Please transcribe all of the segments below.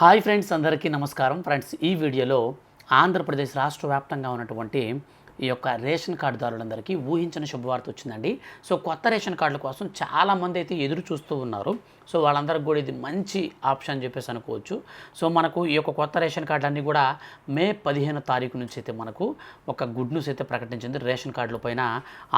Hi friends అందరికీ నమస్కారం. Friends ఈ వీడియోలో ఆంధ్రప్రదేశ్ రాష్ట్ర వ్యాప్తంగా ఉన్నటువంటి ఈ యొక్క రేషన్ కార్డుదారులందరికీ ఊహించిన శుభవార్త వచ్చిందండి. సో కొత్త రేషన్ కార్డుల కోసం చాలామంది అయితే ఎదురు చూస్తూ ఉన్నారు. సో వాళ్ళందరికీ కూడా ఇది మంచి ఆప్షన్ అని చెప్పేసి అనుకోవచ్చు. సో మనకు ఈ యొక్క కొత్త రేషన్ కార్డులన్నీ కూడా మే పదిహేను తారీఖు నుంచి అయితే మనకు ఒక గుడ్ న్యూస్ అయితే ప్రకటించింది రేషన్ కార్డుల పైన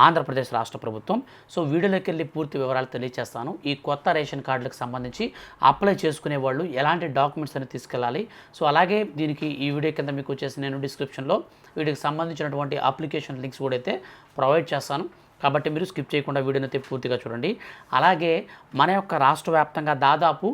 ఆంధ్రప్రదేశ్ రాష్ట్ర ప్రభుత్వం. సో వీడియోలోకి వెళ్ళి పూర్తి వివరాలు తెలియజేస్తాను ఈ కొత్త రేషన్ కార్డులకు సంబంధించి అప్లై చేసుకునే వాళ్ళు ఎలాంటి డాక్యుమెంట్స్ అనేది తీసుకెళ్ళాలి? సో అలాగే దీనికి ఈ వీడియో కింద మీకు వచ్చేసి నేను డిస్క్రిప్షన్లో వీటికి సంబంధించినటువంటి అప్లికేషన్ లింక్స్ కూడా అయితే ప్రొవైడ్ చేస్తాను. కాబట్టి మీరు స్కిప్ చేయకుండా వీడియోనైతే పూర్తిగా చూడండి. అలాగే మన యొక్క రాష్ట్ర వ్యాప్తంగా దాదాపు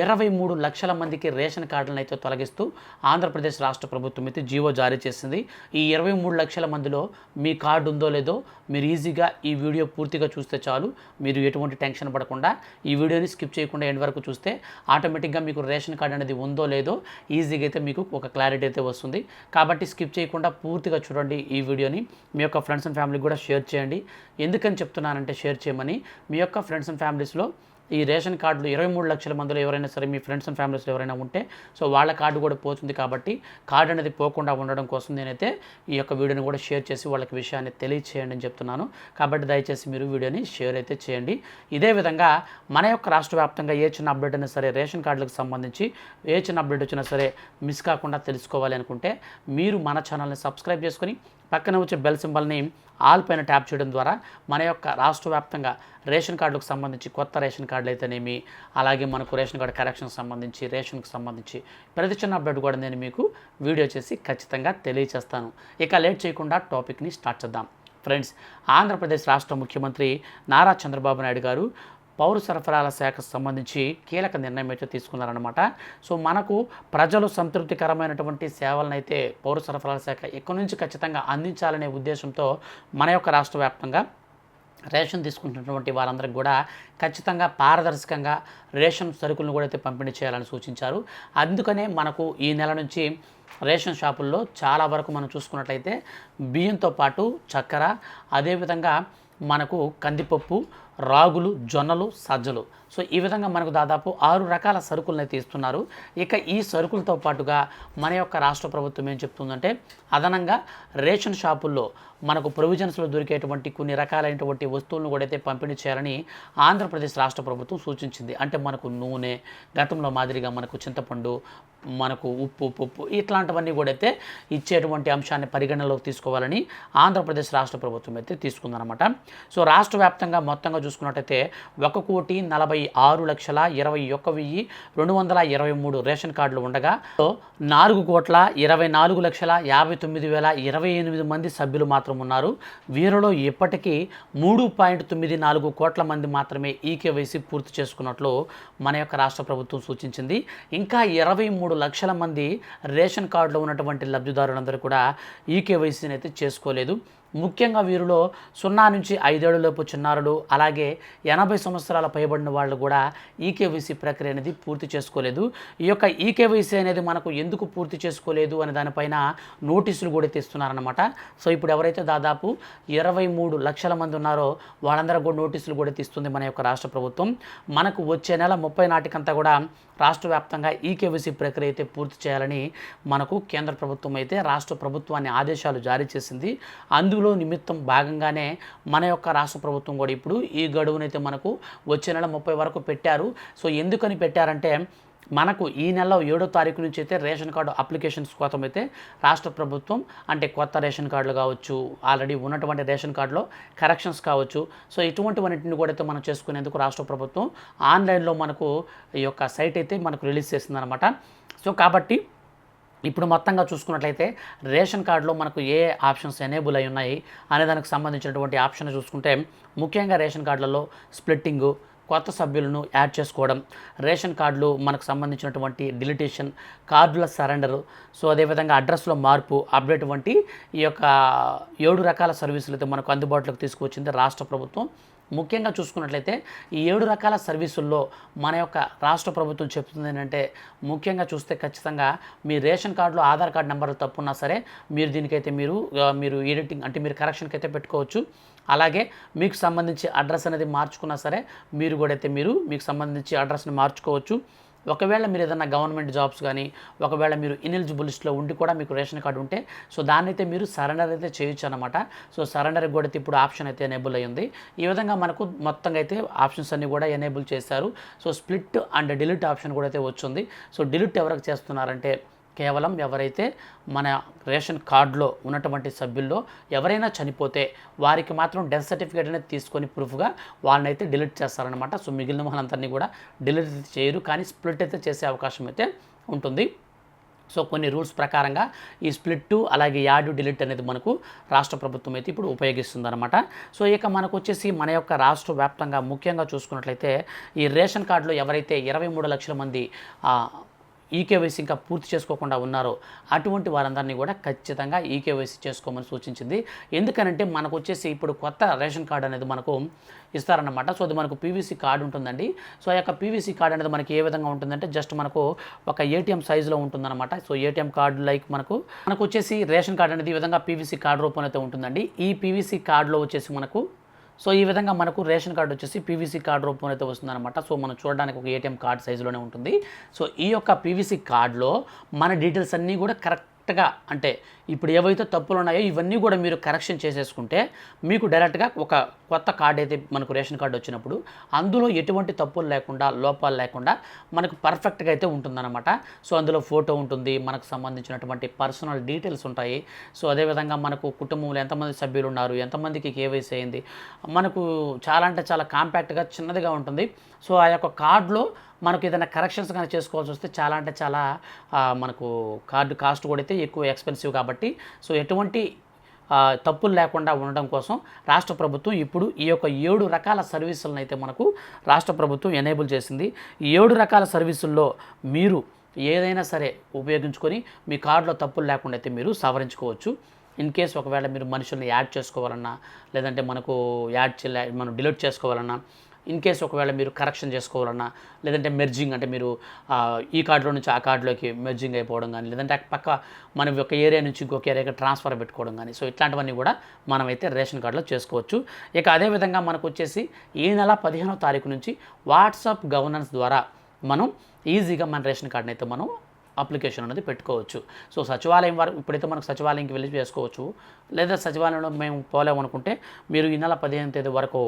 ఇరవై మూడు లక్షల మందికి రేషన్ కార్డులను అయితే తొలగిస్తూ ఆంధ్రప్రదేశ్ రాష్ట్ర ప్రభుత్వం అయితే జీవో జారీ చేసింది. ఈ ఇరవై మూడు లక్షల మందిలో మీ కార్డు ఉందో లేదో మీరు ఈజీగా ఈ వీడియో పూర్తిగా చూస్తే చాలు. మీరు ఎటువంటి టెన్షన్ పడకుండా ఈ వీడియోని స్కిప్ చేయకుండా ఎండ్ వరకు చూస్తే ఆటోమేటిక్గా మీకు రేషన్ కార్డు అనేది ఉందో లేదో ఈజీగా అయితే మీకు ఒక క్లారిటీ అయితే వస్తుంది. కాబట్టి స్కిప్ చేయకుండా పూర్తిగా చూడండి ఈ వీడియోని. మీ యొక్క ఫ్రెండ్స్ అండ్ ఫ్యామిలీకి కూడా షేర్ చేయండి. ఎందుకని చెప్తున్నానంటే షేర్ చేయమని. మీ యొక్క ఫ్రెండ్స్ అండ్ ఫ్యామిలీస్లో ఈ రేషన్ కార్డులు ఇరవై మూడు లక్షల మందిలో ఎవరైనా సరే మీ ఫ్రెండ్స్ అండ్ ఫ్యామిలీస్లో ఎవరైనా ఉంటే సో వాళ్ళ కార్డు కూడా పోతుంది కాబట్టి కార్డు అనేది పోకుండా ఉండడం కోసం నేనైతే ఈ యొక్క వీడియోని కూడా షేర్ చేసి వాళ్ళకి విషయాన్ని తెలియచేయండి అని చెప్తున్నాను. కాబట్టి దయచేసి మీరు వీడియోని షేర్ అయితే చేయండి. ఇదే విధంగా మన యొక్క రాష్ట్ర వ్యాప్తంగా ఏ చిన్న అప్డేట్ అయినా సరే రేషన్ కార్డులకు సంబంధించి ఏ చిన్న అప్డేట్ వచ్చినా సరే మిస్ కాకుండా తెలుసుకోవాలి అనుకుంటే మీరు మన ఛానల్ని సబ్స్క్రైబ్ చేసుకొని పక్కన వచ్చే బెల్ సింబల్ని ఆల్ పైన ట్యాప్ చేయడం ద్వారా మన యొక్క రాష్ట్ర వ్యాప్తంగా రేషన్ కార్డులకు సంబంధించి కొత్త రేషన్ కార్డులు అయితేనేమి అలాగే మనకు రేషన్ కార్డు కరెక్షన్కి సంబంధించి రేషన్కి సంబంధించి ప్రతి చిన్న అప్డేట్ కూడా నేను మీకు వీడియో చేసి ఖచ్చితంగా తెలియచేస్తాను. ఇక లేట్ చేయకుండా టాపిక్ని స్టార్ట్ చేద్దాం. ఫ్రెండ్స్ ఆంధ్రప్రదేశ్ రాష్ట్ర ముఖ్యమంత్రి నారా చంద్రబాబు నాయుడు గారు పౌర సరఫరాల శాఖకు సంబంధించి కీలక నిర్ణయం అయితే తీసుకున్నారనమాట సో మనకు ప్రజలు సంతృప్తికరమైనటువంటి సేవలను అయితే పౌర సరఫరాల శాఖ ఎక్కడి నుంచి ఖచ్చితంగా అందించాలనే ఉద్దేశంతో మన యొక్క రాష్ట్ర వ్యాప్తంగా రేషన్ తీసుకుంటున్నటువంటి వారందరికి కూడా ఖచ్చితంగా పారదర్శకంగా రేషన్ సరుకులను కూడా అయితే పంపిణీ చేయాలని సూచించారు. అందుకనే మనకు ఈ నెల నుంచి రేషన్ షాపుల్లో చాలా వరకు మనం చూసుకున్నట్లయితే బియ్యంతో పాటు చక్కెర అదేవిధంగా మనకు కందిపప్పు రాగులు జొన్నలు సజ్జలు. సో ఈ విధంగా మనకు దాదాపు ఆరు రకాల సరుకులను అయితే ఇస్తున్నారు ఇక ఈ సరుకులతో పాటుగా మన యొక్క రాష్ట్ర ప్రభుత్వం ఏం చెప్తుందంటే అదనంగా రేషన్ షాపుల్లో మనకు ప్రొవిజన్స్లో దొరికేటువంటి కొన్ని రకాలైనటువంటి వస్తువులను కూడా అయితే పంపిణీ చేయాలని ఆంధ్రప్రదేశ్ రాష్ట్ర ప్రభుత్వం సూచించింది. అంటే మనకు నూనె గతంలో మాదిరిగా మనకు చింతపండు మనకు ఉప్పు పప్పు ఇట్లాంటివన్నీ కూడా అయితే ఇచ్చేటువంటి అంశాన్ని పరిగణనలోకి తీసుకోవాలని ఆంధ్రప్రదేశ్ రాష్ట్ర ప్రభుత్వం అయితే తీసుకుందనమాట సో రాష్ట్ర వ్యాప్తంగా మొత్తంగా చూసుకున్నట్టయితే ఒక కోటి నలభై ఆరు లక్షల ఇరవై ఒక్క వెయ్యి రెండు వందల ఇరవై మూడు రేషన్ కార్డులు ఉండగా నాలుగు కోట్ల ఇరవై నాలుగు లక్షల యాభై తొమ్మిది వేల ఇరవై ఎనిమిది మంది సభ్యులు మాత్రం ఉన్నారు. వీరిలో ఇప్పటికీ మూడు పాయింట్ తొమ్మిది నాలుగు కోట్ల మంది మాత్రమే ఈకేవైసీ పూర్తి చేసుకున్నట్లు మన యొక్క రాష్ట్ర ప్రభుత్వం సూచించింది. ఇంకా ఇరవై మూడు లక్షల మంది రేషన్ కార్డులో ఉన్నటువంటి లబ్ధిదారులందరూ కూడా ఈకేవైసీని అయితే చేసుకోలేదు. ముఖ్యంగా వీరిలో సున్నా నుంచి ఐదేళ్ళలోపు చిన్నారులు అలాగే ఎనభై సంవత్సరాల పైబడిన వాళ్ళు కూడా ఈకేవైసీ ప్రక్రియ అనేది పూర్తి చేసుకోలేదు. ఈ యొక్క ఈకేవైసీ అనేది మనకు ఎందుకు పూర్తి చేసుకోలేదు అనే దానిపైన నోటీసులు కూడా తీస్తున్నారనమాట సో ఇప్పుడు ఎవరైతే దాదాపు ఇరవై మూడు లక్షల మంది ఉన్నారో వాళ్ళందరూ కూడా నోటీసులు కూడా తీస్తుంది మన యొక్క రాష్ట్ర ప్రభుత్వం. మనకు వచ్చే నెల ముప్పై నాటికంతా కూడా రాష్ట్ర వ్యాప్తంగా ఈకేవైసీ ప్రక్రియ అయితే పూర్తి చేయాలని మనకు కేంద్ర ప్రభుత్వం అయితే రాష్ట్ర ప్రభుత్వాన్ని ఆదేశాలు జారీ చేసింది. అందు అందులో నిమిత్తం భాగంగానే మన యొక్క రాష్ట్ర ప్రభుత్వం కూడా ఇప్పుడు ఈ గడువునైతే మనకు వచ్చే నెల ముప్పై వరకు పెట్టారు. సో ఎందుకని పెట్టారంటే మనకు ఈ నెల ఏడో తారీఖు నుంచి అయితే రేషన్ కార్డు అప్లికేషన్స్ కోసం అయితే రాష్ట్ర ప్రభుత్వం అంటే కొత్త రేషన్ కార్డులు కావచ్చు ఆల్రెడీ ఉన్నటువంటి రేషన్ కార్డులో కరెక్షన్స్ కావచ్చు. సో ఇటువంటివన్నింటిని కూడా అయితే మనం చేసుకునేందుకు రాష్ట్ర ప్రభుత్వం ఆన్లైన్లో మనకు ఈ యొక్క సైట్ అయితే మనకు రిలీజ్ చేసిందనమాట సో కాబట్టి ఇప్పుడు మొత్తంగా చూసుకున్నట్లయితే రేషన్ కార్డులో మనకు ఏ ఆప్షన్స్ ఎనేబుల్ అయి ఉన్నాయి అనే దానికి సంబంధించినటువంటి ఆప్షన్ చూసుకుంటే ముఖ్యంగా రేషన్ కార్డులలో స్ప్లిట్టింగు కొత్త సభ్యులను యాడ్ చేసుకోవడం రేషన్ కార్డులు మనకు సంబంధించినటువంటి డిలిటేషన్ కార్డుల సరెండరు సో అదేవిధంగా అడ్రస్లో మార్పు అప్డేట్ వంటి ఈ యొక్క ఏడు రకాల సర్వీసులు అయితే మనకు అందుబాటులోకి తీసుకువచ్చింది రాష్ట్ర ప్రభుత్వం. ముఖ్యంగా చూసుకున్నట్లయితే ఈ ఏడు రకాల సర్వీసుల్లో మన యొక్క రాష్ట్ర ప్రభుత్వం చెప్తుంది ఏంటంటే ముఖ్యంగా చూస్తే ఖచ్చితంగా మీ రేషన్ కార్డులో ఆధార్ కార్డు నెంబర్లు తప్పున్నా సరే మీరు దీనికైతే మీరు మీరు ఎడిటింగ్ అంటే మీరు కరెక్షన్కి అయితే పెట్టుకోవచ్చు. అలాగే మీకు సంబంధించి అడ్రస్ అనేది మార్చుకున్నా సరే మీరు కూడా అయితే మీరు మీకు సంబంధించి అడ్రస్ని మార్చుకోవచ్చు. ఒకవేళ మీరు ఏదైనా గవర్నమెంట్ జాబ్స్ కానీ ఒకవేళ మీరు ఇనెలిజిబుల్ లిస్ట్లో ఉండి కూడా మీకు రేషన్ కార్డు ఉంటే సో దాన్నైతే మీరు సరెండర్ అయితే చేయొచ్చు అనమాట సో సరెండర్ కూడా అయితే ఇప్పుడు ఆప్షన్ అయితే ఎనేబుల్ అయ్యింది ఈ విధంగా మనకు మొత్తంగా అయితే ఆప్షన్స్ అన్ని కూడా ఎనేబుల్ చేశారు. So split and delete option కూడా అయితే వచ్చింది. సో డిలీట్ ఎవరికి చేస్తున్నారంటే కేవలం ఎవరైతే మన రేషన్ కార్డులో ఉన్నటువంటి సభ్యుల్లో ఎవరైనా చనిపోతే వారికి మాత్రం డెత్ సర్టిఫికేట్ అనేది తీసుకొని ప్రూఫ్గా వాళ్ళనైతే డిలీట్ చేస్తారనమాట సో మిగిలిన వాళ్ళందరినీ కూడా డిలీట్ చేయరు. కానీ స్ప్లిట్ అయితే చేసే అవకాశం అయితే ఉంటుంది. సో కొన్ని రూల్స్ ప్రకారంగా ఈ స్ప్లిట్ అలాగే యాడ్ డిలీట్ అనేది మనకు రాష్ట్ర ప్రభుత్వం అయితే ఇప్పుడు ఉపయోగిస్తుందన్నమాట. సో ఇక మనకు వచ్చేసి మన యొక్క రాష్ట్ర వ్యాప్తంగా ముఖ్యంగా చూసుకున్నట్లయితే ఈ రేషన్ కార్డులో ఎవరైతే ఇరవై మూడు లక్షల మంది ఈకేవైసీ ఇంకా పూర్తి చేసుకోకుండా ఉన్నారో అటువంటి వారందరినీ కూడా ఖచ్చితంగా ఈకేవైసీ చేసుకోమని సూచించింది. ఎందుకనంటే మనకు వచ్చేసి ఇప్పుడు కొత్త రేషన్ కార్డు అనేది మనకు ఇస్తారన్నమాట. సో అది మనకు పీవీసీ కార్డు ఉంటుందండి. సో ఆ యొక్క పీవీసీ కార్డు అనేది మనకి ఏ విధంగా ఉంటుందంటే జస్ట్ మనకు ఒక ఏటీఎం సైజులో ఉంటుందన్నమాట. సో ఏటీఎం కార్డు లైక్ మనకు మనకు వచ్చేసి రేషన్ కార్డు అనేది ఈ విధంగా పీవీసీ కార్డు రూపంలో అయితే ఉంటుందండి. ఈ పీవీసీ కార్డులో వచ్చేసి మనకు సో ఈ విధంగా మనకు రేషన్ కార్డు వచ్చేసి పీవీసీ కార్డు రూపంలో అయితే వస్తుందన్నమాట. సో మనం చూడడానికి ఒక ఏటీఎం కార్డ్ సైజులోనే ఉంటుంది. సో ఈ యొక్క పీవీసీ కార్డులో మన డీటెయిల్స్ అన్నీ కూడా కరెక్ట్ కరెక్ట్గా అంటే ఇప్పుడు ఏవైతే తప్పులు ఉన్నాయో ఇవన్నీ కూడా మీరు కరెక్షన్ చేసేసుకుంటే మీకు డైరెక్ట్గా ఒక కొత్త కార్డు అయితే మనకు రేషన్ కార్డు వచ్చినప్పుడు అందులో ఎటువంటి తప్పులు లేకుండా లోపాలు లేకుండా మనకు పర్ఫెక్ట్గా అయితే ఉంటుందన్నమాట. సో అందులో ఫోటో ఉంటుంది మనకు సంబంధించినటువంటి పర్సనల్ డీటెయిల్స్ ఉంటాయి. సో అదేవిధంగా మనకు కుటుంబంలో ఎంతమంది సభ్యులు ఉన్నారు ఎంతమందికి కేవైసీ అయింది మనకు చాలా అంటే చాలా కాంపాక్ట్గా చిన్నదిగా ఉంటుంది. సో ఆ యొక్క కార్డులో మనకు ఏదైనా కరెక్షన్స్ కానీ చేసుకోవాల్సి వస్తే చాలా అంటే చాలా మనకు కార్డు కాస్ట్ కూడా అయితే ఎక్కువ ఎక్స్పెన్సివ్ కాబట్టి. సో ఎటువంటి తప్పులు లేకుండా ఉండడం కోసం రాష్ట్ర ప్రభుత్వం ఇప్పుడు ఈ యొక్క ఏడు రకాల సర్వీసులను అయితే మనకు రాష్ట్ర ప్రభుత్వం ఎనేబుల్ చేసింది. ఈ ఏడు రకాల సర్వీసుల్లో మీరు ఏదైనా సరే ఉపయోగించుకొని మీ కార్డులో తప్పులు లేకుండా అయితే మీరు సవరించుకోవచ్చు. ఇన్ కేస్ ఒకవేళ మీరు మనుషుల్ని యాడ్ చేసుకోవాలన్నా లేదంటే మనకు యాడ్ చే మనం డిలీట్ చేసుకోవాలన్నా ఇన్ కేస్ ఒకవేళ మీరు కరెక్షన్ చేసుకోవాలన్నా లేదంటే మెర్జింగ్ అంటే మీరు ఈ కార్డులో నుంచి ఆ కార్డులోకి మెర్జింగ్ అయిపోవడం కానీ లేదంటే పక్క మనం ఒక ఏరియా నుంచి ఇంకొక ఏరియాకి ట్రాన్స్ఫర్ పెట్టుకోవడం కానీ సో ఇట్లాంటివన్నీ కూడా మనమైతే రేషన్ కార్డులో చేసుకోవచ్చు. ఇక అదేవిధంగా మనకు వచ్చేసి ఈ నెల పదిహేనో తారీఖు నుంచి వాట్సాప్ గవర్నెన్స్ ద్వారా మనం ఈజీగా మన రేషన్ కార్డుని అయితే మనం అప్లికేషన్ అనేది పెట్టుకోవచ్చు. సో సచివాలయం వరకు ఇప్పుడైతే మనకు సచివాలయంకి వెళ్ళి చేసుకోవచ్చు. లేదా సచివాలయంలో మేము పోలేము అనుకుంటే మీరు ఈ నెల పదిహేను తేదీ వరకు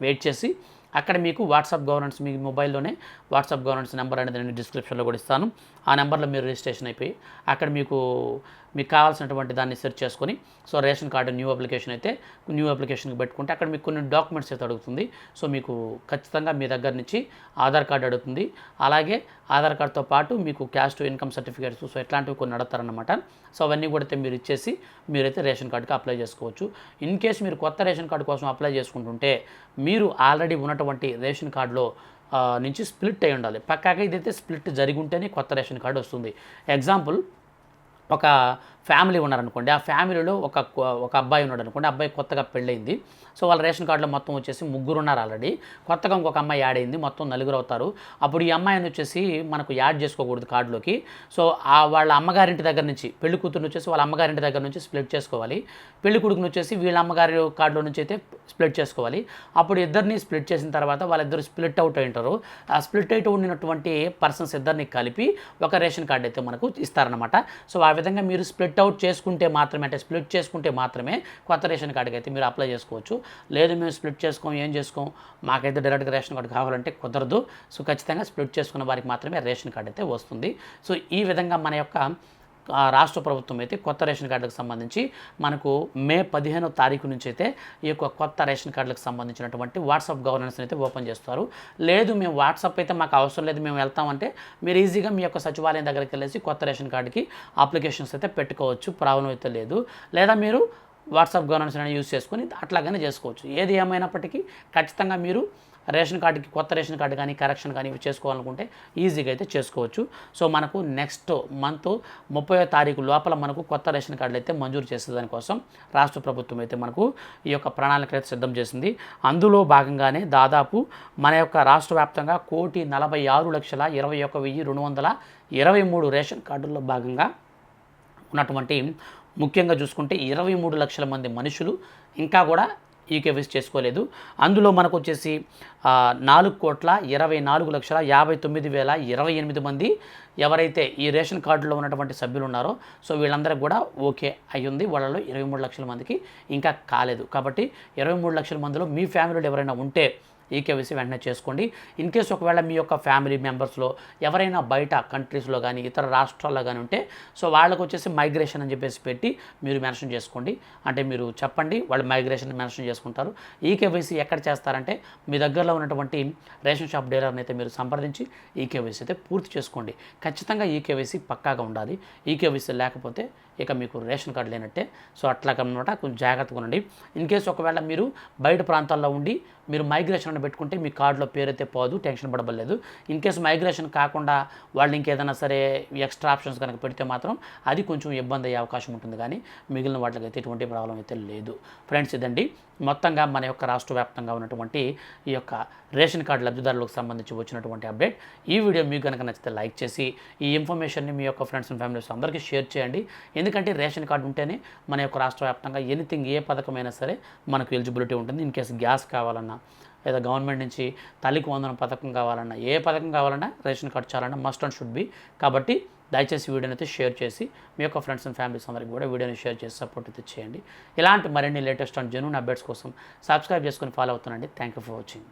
వెయిట్ చేసి అక్కడ మీకు వాట్సాప్ గవర్నెన్స్ మీ మొబైల్లోనే వాట్సాప్ గవర్నెన్స్ నెంబర్ అనేది నేను డిస్క్రిప్షన్లో కూడా ఇస్తాను. ఆ నెంబర్లో మీరు రిజిస్ట్రేషన్ అయిపోయి అక్కడ మీకు మీకు కావాల్సినటువంటి దాన్ని సెర్చ్ చేసుకొని so ration card new application అయితే న్యూ అప్లికేషన్కి పెట్టుకుంటే అక్కడ మీకు కొన్ని డాక్యుమెంట్స్ అయితే అడుగుతుంది. సో మీకు ఖచ్చితంగా మీ దగ్గర నుంచి ఆధార్ కార్డు అడుగుతుంది. అలాగే ఆధార్ కార్డుతో పాటు మీకు caste to income certificates so ఇట్లాంటివి కొన్ని అడతారనమాట సో అవన్నీ కూడా అయితే మీరు ఇచ్చేసి మీరైతే రేషన్ కార్డుకి అప్లై చేసుకోవచ్చు. ఇన్ కేస్ మీరు కొత్త రేషన్ కార్డు కోసం అప్లై చేసుకుంటుంటే మీరు ఆల్రెడీ ఉన్నటువంటి రేషన్ కార్డులో నుంచి స్ప్లిట్ అయి ఉండాలి. పక్కాగా ఇదైతే స్ప్లిట్ జరిగి ఉంటేనే కొత్త రేషన్ కార్డు వస్తుంది. ఎగ్జాంపుల్ ఒక ఫ్యామిలీ ఉన్నారనుకోండి. ఆ ఫ్యామిలీలో ఒక ఒక అబ్బాయి ఉన్నాడు అనుకోండి అబ్బాయి కొత్తగా పెళ్ళయింది. సో వాళ్ళ రేషన్ కార్డులో మొత్తం వచ్చేసి ముగ్గురు ఉన్నారు ఆల్రెడీ. కొత్తగా ఇంకొక అమ్మాయి యాడ్ అయింది. మొత్తం నలుగురు అవుతారు. అప్పుడు ఈ అమ్మాయిని వచ్చేసి మనకు యాడ్ చేసుకోకూడదు కార్డులోకి. సో ఆ వాళ్ళ అమ్మగారింటి దగ్గర నుంచి పెళ్ళి కూతురుని వచ్చేసి వాళ్ళ అమ్మగారింటి దగ్గర నుంచి స్ప్లిట్ చేసుకోవాలి. పెళ్ళి కొడుకుని వచ్చేసి వీళ్ళ అమ్మగారి కార్డులో నుంచి అయితే స్ప్లిట్ చేసుకోవాలి. అప్పుడు ఇద్దరిని స్ప్లిట్ చేసిన తర్వాత వాళ్ళిద్దరు స్ప్లిట్ అవుట్ అయి ఉంటారు. ఆ స్ప్లిట్ అవుట్ ఉండినటువంటి పర్సన్స్ ఇద్దరిని కలిపి ఒక రేషన్ కార్డు అయితే మనకు ఇస్తారనమాట సో ఆ విధంగా మీరు స్ప్లిట్ అవుట్ చేసుకుంటే మాత్రమే అంటే స్ప్లిట్ చేసుకుంటే మాత్రమే కొత్త రేషన్ కార్డుకి అయితే మీరు అప్లై చేసుకోవచ్చు. లేదు మేము స్ప్లిట్ చేసుకోం ఏం చేసుకోం మాకైతే డైరెక్ట్గా రేషన్ కార్డు కావాలంటే కుదరదు. సో ఖచ్చితంగా స్ప్లిట్ చేసుకున్న వారికి మాత్రమే రేషన్ కార్డు అయితే వస్తుంది. సో ఈ విధంగా మన యొక్క రాష్ట్ర ప్రభుత్వం అయితే కొత్త రేషన్ కార్డులకు సంబంధించి మనకు మే పదిహేనో తారీఖు నుంచి అయితే ఈ యొక్క కొత్త రేషన్ కార్డులకు సంబంధించినటువంటి వాట్సాప్ గవర్నెన్స్ అయితే ఓపెన్ చేస్తారు. లేదు మేము వాట్సాప్ అయితే మాకు అవసరం లేదు మేము వెళ్తామంటే మీరు ఈజీగా మీ యొక్క సచివాలయం దగ్గరికి వెళ్ళేసి కొత్త రేషన్ కార్డుకి అప్లికేషన్స్ అయితే పెట్టుకోవచ్చు ప్రాబ్లం అయితే లేదు. లేదా మీరు వాట్సాప్ గవర్నెన్స్ అనేది యూస్ చేసుకొని అట్లాగనే చేసుకోవచ్చు. ఏది ఏమైనప్పటికీ ఖచ్చితంగా మీరు రేషన్ కార్డుకి కొత్త రేషన్ కార్డు కానీ కరెక్షన్ కానీ ఇవి చేసుకోవాలనుకుంటే ఈజీగా అయితే చేసుకోవచ్చు. సో మనకు నెక్స్ట్ మంత్ ముప్పై తారీఖు లోపల మనకు కొత్త రేషన్ కార్డులు అయితే మంజూరు చేసే దానికోసం రాష్ట్ర ప్రభుత్వం అయితే మనకు ఈ యొక్క ప్రణాళిక అయితే సిద్ధం చేసింది. అందులో భాగంగానే దాదాపు మన యొక్క రాష్ట్ర వ్యాప్తంగా కోటి నలభై ఆరు లక్షల ఇరవై ఒక వెయ్యి రెండు వందల ఇరవై మూడు రేషన్ కార్డుల్లో భాగంగా ఉన్నటువంటి ముఖ్యంగా చూసుకుంటే ఇరవై మూడు లక్షల మంది మనుషులు ఇంకా కూడా ఈకేవైసీ చేసుకోలేదు. అందులో మనకు వచ్చేసి నాలుగు కోట్ల ఇరవై నాలుగు లక్షల యాభై తొమ్మిది వేల ఇరవై ఎనిమిది మంది ఎవరైతే ఈ రేషన్ కార్డులో ఉన్నటువంటి సభ్యులు ఉన్నారో సో వీళ్ళందరికీ కూడా ఓకే అయ్యింది. వాళ్ళలో ఇరవై మూడు లక్షల మందికి ఇంకా కాలేదు. కాబట్టి ఇరవై మూడు లక్షల మందిలో మీ ఫ్యామిలీలో ఎవరైనా ఉంటే ఈకేవైసీ వెంటనే చేసుకోండి. ఇన్ కేస్ ఒకవేళ మీ యొక్క ఫ్యామిలీ మెంబర్స్లో ఎవరైనా బయట కంట్రీస్లో కానీ ఇతర రాష్ట్రాల్లో కానీ ఉంటే సో వాళ్ళకు వచ్చేసి మైగ్రేషన్ అని చెప్పేసి పెట్టి మీరు మెన్షన్ చేసుకోండి. అంటే మీరు చెప్పండి వాళ్ళు మైగ్రేషన్ మెన్షన్ చేసుకుంటారు. ఈకేవైసీ ఎక్కడ చేస్తారంటే మీ దగ్గరలో ఉన్నటువంటి రేషన్ షాప్ డీలర్ని అయితే మీరు సంప్రదించి ఈకేవైసీ అయితే పూర్తి చేసుకోండి. ఖచ్చితంగా ఈకేవైసీ పక్కాగా ఉండాలి. ఈకేవైసీ లేకపోతే ఇక మీకు రేషన్ కార్డు లేనట్టే. సో అట్లాగనమాట కొంచెం జాగ్రత్తగా ఉండండి. ఇన్ కేసు ఒకవేళ మీరు బయట ప్రాంతాల్లో ఉండి మీరు మైగ్రేషన్ అని పెట్టుకుంటే మీ కార్డులో పేరైతే పోదు టెన్షన్ పడబడలేదు. ఇన్ కేసు మైగ్రేషన్ కాకుండా వాళ్ళు ఇంకేదైనా సరే ఎక్స్ట్రా ఆప్షన్స్ కనుక పెడితే మాత్రం అది కొంచెం ఇబ్బంది అయ్యే అవకాశం ఉంటుంది. కానీ మిగిలిన వాటికి అయితే ఎటువంటి ప్రాబ్లం అయితే లేదు. ఫ్రెండ్స్ ఇదండి. మొత్తంగా మన యొక్క రాష్ట్ర వ్యాప్తంగా ఉన్నటువంటి ఈ యొక్క రేషన్ కార్డు లబ్ధిదారులకు సంబంధించి వచ్చినటువంటి అప్డేట్. ఈ వీడియో మీకు కనుక నచ్చితే లైక్ చేసి ఈ ఇన్ఫర్మేషన్ని మీ యొక్క ఫ్రెండ్స్ అండ్ ఫ్యామిలీస్ అందరికీ షేర్ చేయండి. ఎందుకంటే రేషన్ కార్డు ఉంటేనే మన యొక్క రాష్ట్ర వ్యాప్తంగా ఎనీథింగ్ ఏ పథకమైనా సరే మనకు ఎలిజిబిలిటీ ఉంటుంది. ఇన్ కేసు గ్యాస్ కావాలన్నా లేదా గవర్నమెంట్ నుంచి తల్లికి వందన పథకం కావాలన్నా ఏ పథకం కావాలన్నా రేషన్ కార్డు చాలన్నా మస్ట్ అండ్ షుడ్ బి. కాబట్టి దయచేసి వీడియోని అయితే షేర్ చేసి మీ యొక్క ఫ్రెండ్స్ అండ్ ఫ్యామిలీస్ అందరికీ కూడా వీడియోని షేర్ చేసి సపోర్ట్ అయితే చేయండి. ఇలాంటి మరిన్ని లేటెస్ట్ అండ్ జెన్యున్ అప్డేట్స్ కోసం సబ్స్క్రైబ్ చేసుకుని ఫాలో అవుతానండి థ్యాంక్ యూ ఫర్ వాచింగ్